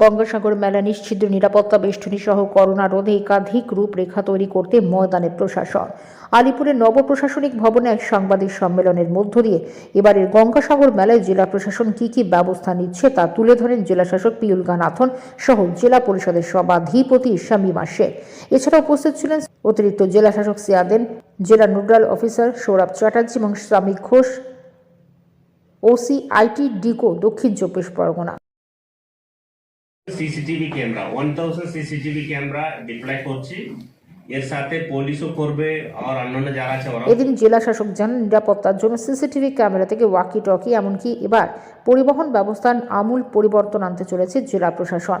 গঙ্গাসাগর মেলা নিশ্চিত, নিরাপত্তা বেষ্টনী সহ করোনা রোধে একাধিক রূপরেখা তৈরি করতে ময়দানে প্রশাসন। আলিপুরের নবপ্রশাসনিক ভবনে এক সাংবাদিক সম্মেলনের মধ্য দিয়ে এবারের গঙ্গাসাগর মেলায় জেলা প্রশাসন কি কি ব্যবস্থা নিচ্ছে তা তুলে ধরেন জেলাশাসক পিয়ুল গানাথন সহ জেলা পরিষদের সভাধিপতি শামীমা শেখ। এছাড়া উপস্থিত ছিলেন অতিরিক্ত জেলাশাসক সিয়াদেন, জেলা নোডাল অফিসার সৌরভ চ্যাটার্জি এবং শ্রমিক ঘোষ, ওসি আইটি ডিকো দক্ষিণ চব্বিশ Pargana. CCTV camera one thousand CCTV camera deploy করছি। এর সাথে পুলিশও করবে আর অন্যান্য যারা আছে ওরা এদিন জেলা শাসক জানান নিরাপত্তার জন্য সিসিটিভি ক্যামেরা থেকে ওয়াকি টকি এমনকি এবার পরিবহন ব্যবস্থার আমূল পরিবর্তন আনতে চলেছে জেলা প্রশাসন।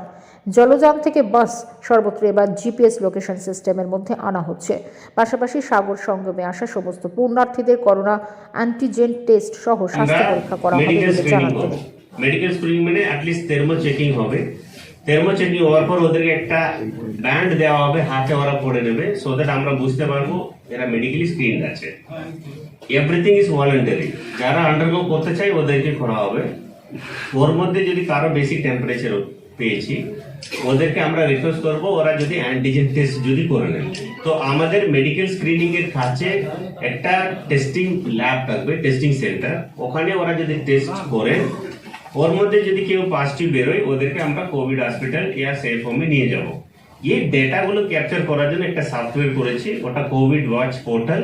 জলযান থেকে বাস সর্বত্র এবার জিপিএস লোকেশন সিস্টেমের মধ্যে আনা হচ্ছে। পাশাপাশি সাগর সঙ্গমে আসা সমস্ত পূর্ণার্থীদের করোনা অ্যান্টিজেন টেস্ট সহ স্বাস্থ্য পরীক্ষা করা হবে বলে জানান তিনি। মেডিকেল স্ক্রিনিং মানে অ্যাটলিস্ট থের্মো চেকিং হবে। থের্মো চেকিং হওয়ার পর ওদেরকে একটা ব্যান্ড দেওয়া হবে, হাতে ওরা পড়ে নেবে সো দ্যাট আমরা বুঝতে পারব এরা মেডিকেলি স্ক্রিন আছে। এভরিথিং ইজ ভলেন্টারি যারা আন্ডারগো করতে চাই ওদেরকে করা হবে। ওর মধ্যে যদি কারও বেশি টেম্পারেচার পেয়েছি, ওদেরকে আমরা রিকোয়েস্ট করব, ওরা যদি অ্যান্টিজেন টেস্ট যদি করে নেন তো আমাদের মেডিকেল স্ক্রিনিং এর কাছে একটা টেস্টিং ল্যাব থাকবে টেস্টিং সেন্টার ওখানে ওরা যদি টেস্ট করেন ওর মধ্যে যদি কেউ পজিটিভ বেরোয়, ওদেরকে আমরা কোভিড হসপিটাল ইয়া সেফ হোমে নিয়ে যাব। এই ডেটাগুলো ক্যাপচার করার জন্য একটা সফটওয়্যার করেছি, ওটা কোভিড ওয়াচ পোর্টাল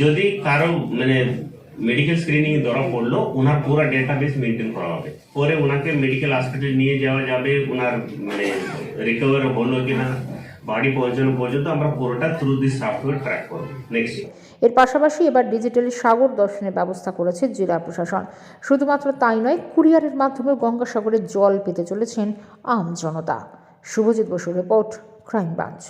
যদি কারও মানে মেডিকেল স্ক্রিনিং এ ধরা পড়ল ওনার পুরো ডেটাবেস মেনটেন করা হবে। পরে ওনাকে মেডিকেল হসপিটাল নিয়ে যাওয়া যাবে ওনার মানে রিকভার হলো কিনা। বাড়ি পৌঁছানো পর্যন্ত আমরা পুরোটা থ্রু দিস সফটওয়্যার ট্র্যাক করব। নেক্সট এর পাশাপাশি এবার ডিজিটালি সাগর দর্শনের ব্যবস্থা করেছে জেলা প্রশাসন। শুধুমাত্র তাই নয়, কুরিয়ারের মাধ্যমে গঙ্গাসাগরে জল পেতে চলেছেন আম জনতা। শুভজিৎ বসুর রিপোর্ট ক্রাইম ব্রাঞ্চ